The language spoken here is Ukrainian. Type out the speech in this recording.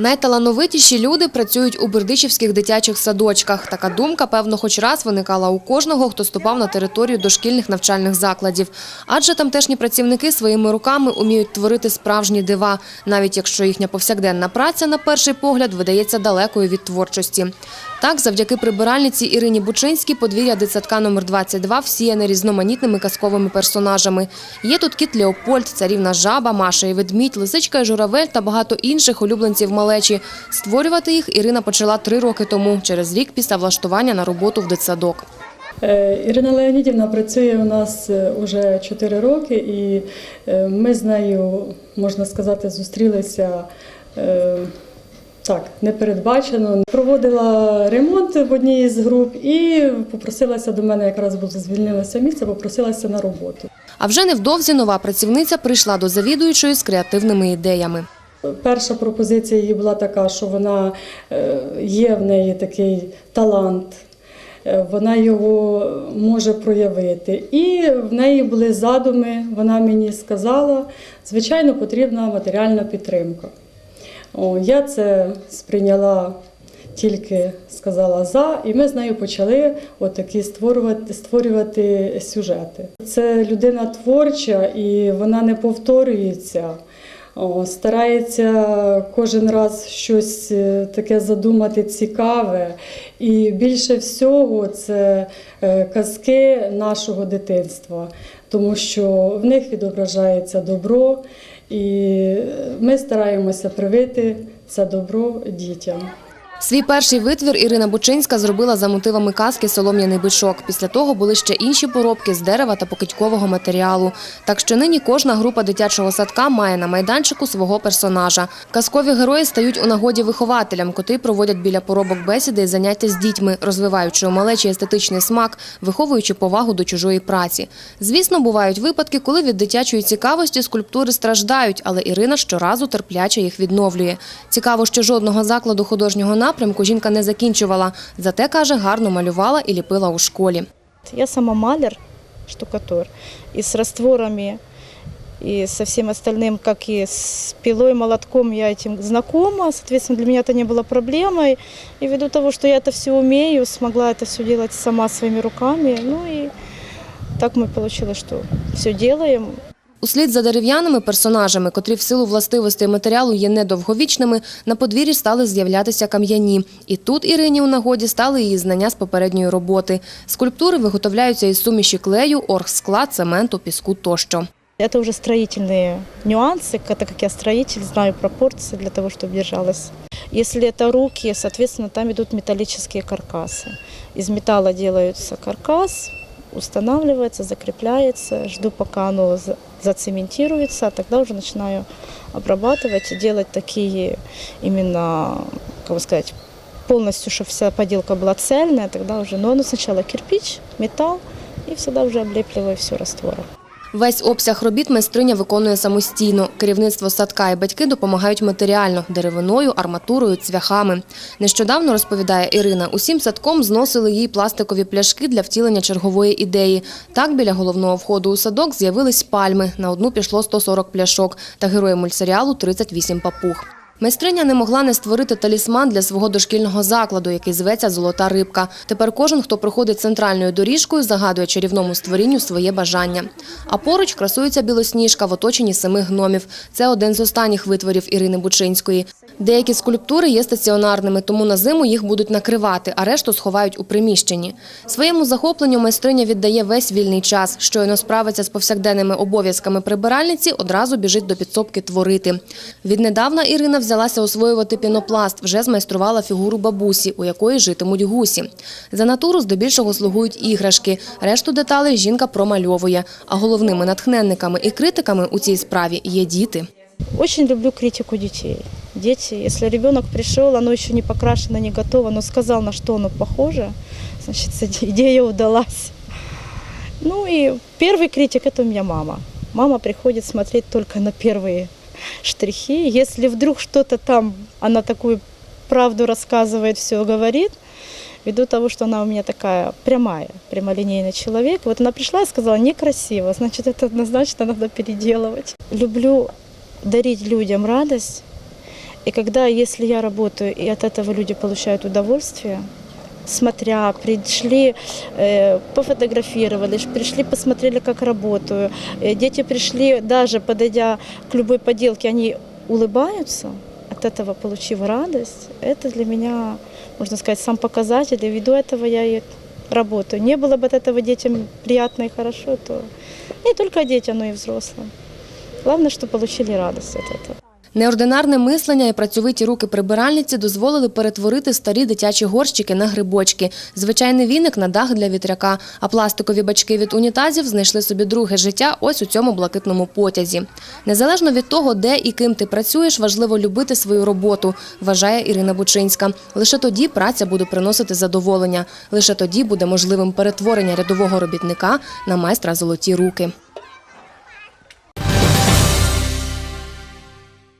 Найталановитіші люди працюють у бердичівських дитячих садочках. Така думка, певно, хоч раз виникала у кожного, хто ступав на територію дошкільних навчальних закладів. Адже тамтешні працівники своїми руками уміють творити справжні дива, навіть якщо їхня повсякденна праця, на перший погляд, видається далекою від творчості. Так, завдяки прибиральниці Ірині Бучинській подвір'я дитсадка номер 22 всіяне різноманітними казковими персонажами. Є тут кіт Леопольд, царівна жаба, Маша і ведмідь, лисичка і журавель та багато інших улюбленців малечі. Створювати їх Ірина почала три роки тому, через рік після влаштування на роботу в дитсадок. Е, Ірина Леонідівна працює у нас вже 4 роки, і е, ми з нею, можна сказати, зустрілися так, непередбачено. Проводила ремонт в одній з груп і попросилася до мене, якраз було звільнилося місце, попросилася на роботу. А вже невдовзі нова працівниця прийшла до завідуючої з креативними ідеями. Перша пропозиція її була така, що вона е, є в неї такий талант, е, вона його може проявити. І в неї були задуми, вона мені сказала, звичайно, потрібна матеріальна підтримка. О, я це сприйняла тільки сказала за, і ми з нею почали отакі створювати, створювати сюжети. Це людина творча і вона не повторюється. Старається кожен раз щось е, таке задумати цікаве. І більше всього це е, казки нашого дитинства, тому що в них відображається добро, і ми стараємося привити це добро дітям. Свій перший витвір Ірина Бучинська зробила за мотивами казки «Солом'яний бичок». Після того були ще інші поробки з дерева та покидькового матеріалу. Так що нині кожна група дитячого садка має на майданчику свого персонажа. Казкові герої стають у нагоді вихователям, котрі проводять біля поробок бесіди і заняття з дітьми, розвиваючи у малечі естетичний смак, виховуючи повагу до чужої праці. Звісно, бувають випадки, коли від дитячої цікавості скульптури страждають, але Ірина щоразу терпляче їх відновлює. Цікаво, що жодного закладу художнього напрямку жінка не закінчувала. Зате, каже, гарно малювала і ліпила у школі. Я сама маляр, штукатур, и с растворами, и со всем остальным, как и с пилой, молотком я этим знакома. Соответственно, для меня это не было проблемой. И ввиду того, что я это все умею, смогла это все делать сама своими руками. Ну и так мы получилось, что все делаем. Услід за дерев'яними персонажами, котрі в силу властивостей матеріалу є недовговічними, на подвір'ї стали з'являтися кам'яні. І тут Ірині у нагоді стали її знання з попередньої роботи. Скульптури виготовляються із суміші клею, оргскла, цементу, піску тощо. Это уже строительные нюансы, так как я строитель, знаю пропорции для того, чтобы держалось. Если это руки, соответственно, там идут металлические каркасы. Из металла делается каркас, устанавливается, закрепляется. Жду, пока оно за- зацементируется, а тогда уже начинаю обрабатывать и делать такие именно, как бы сказать, полностью, чтобы вся поделка была цельная, тогда уже, но ну, сначала кирпич, металл, и всегда уже облепливаю все раствором. Весь обсяг робіт майстриня виконує самостійно. Керівництво садка і батьки допомагають матеріально – деревиною, арматурою, цвяхами. Нещодавно, розповідає Ірина, усім садком зносили їй пластикові пляшки для втілення чергової ідеї. Так, біля головного входу у садок з'явились пальми. На одну пішло 140 пляшок та герої мультсеріалу – 38 папуг. Майстриня не могла не створити талісман для свого дошкільного закладу, який зветься «Золота рибка». Тепер кожен, хто проходить центральною доріжкою, загадує чарівному створінню своє бажання. А поруч красується білосніжка в оточенні семи гномів. Це один з останніх витворів Ірини Бучинської. Деякі скульптури є стаціонарними, тому на зиму їх будуть накривати, а решту сховають у приміщенні. Своєму захопленню майстриня віддає весь вільний час. Щойно справиться з повсякденними обов'язками прибиральниці, одразу біжить до підсобки творити. Віднедавна Ірина взялася освоювати пінопласт, вже змайструвала фігуру бабусі, у якої житимуть гусі. За натуру здебільшого слугують іграшки. Решту деталей жінка промальовує. А головними натхненниками і критиками у цій справі є діти. Очень люблю критику детей. Дети, если ребенок пришел, оно еще не покрашено, не готово, но сказал, на что оно похоже, значит, идея удалась. Ну и первый критик – это у меня мама. Мама приходит смотреть только на первые штрихи. Если вдруг что-то там, она такую правду рассказывает, все говорит, ввиду того, что она у меня такая прямая, прямолинейный человек. Вот она пришла и сказала, некрасиво, значит, это однозначно надо переделывать. Люблю дарить людям радость И когда, если я работаю, и от этого люди получают удовольствие, смотря, пришли, э, пофотографировали, пришли, посмотрели, как работаю. Э, Дети пришли, даже подойдя к любой поделке, они улыбаются, от этого получив радость. Это для меня, можно сказать, сам показатель, и ввиду этого я и работаю. Не было бы от этого детям приятно и хорошо, то не только детям, но и взрослым. Главное, что получили радость от этого. Неординарне мислення і працьовиті руки прибиральниці дозволили перетворити старі дитячі горщики на грибочки, звичайний віник на дах для вітряка, а пластикові бачки від унітазів знайшли собі друге життя ось у цьому блакитному потязі. Незалежно від того, де і ким ти працюєш, важливо любити свою роботу, вважає Ірина Бучинська. Лише тоді праця буде приносити задоволення. Лише тоді буде можливим перетворення рядового робітника на майстра золоті руки.